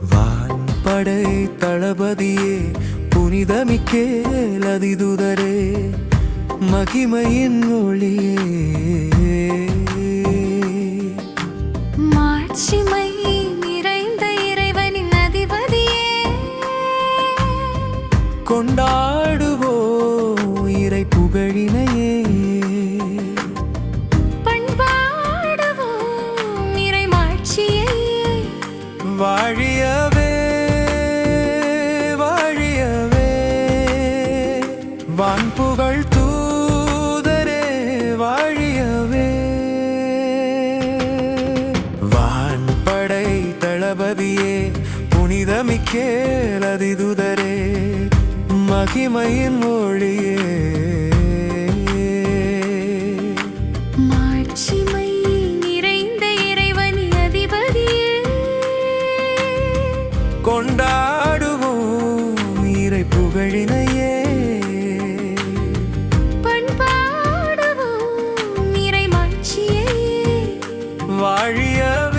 வான்படை தளபதியே புனிதமிக்கேல் அதிதுதரே மகிமையின் ஒளியே. மாட்சிமை நிறைந்த இறைவனின் அதிபதியே. கொண்டாடுவோ வான்புகழ் தூதரே வாழியவே. வான்படை தளபதியே புனிதமிக்கேல் அதிதுதரே மகிமையின் மொழியே மாட்சிமை வாழியவே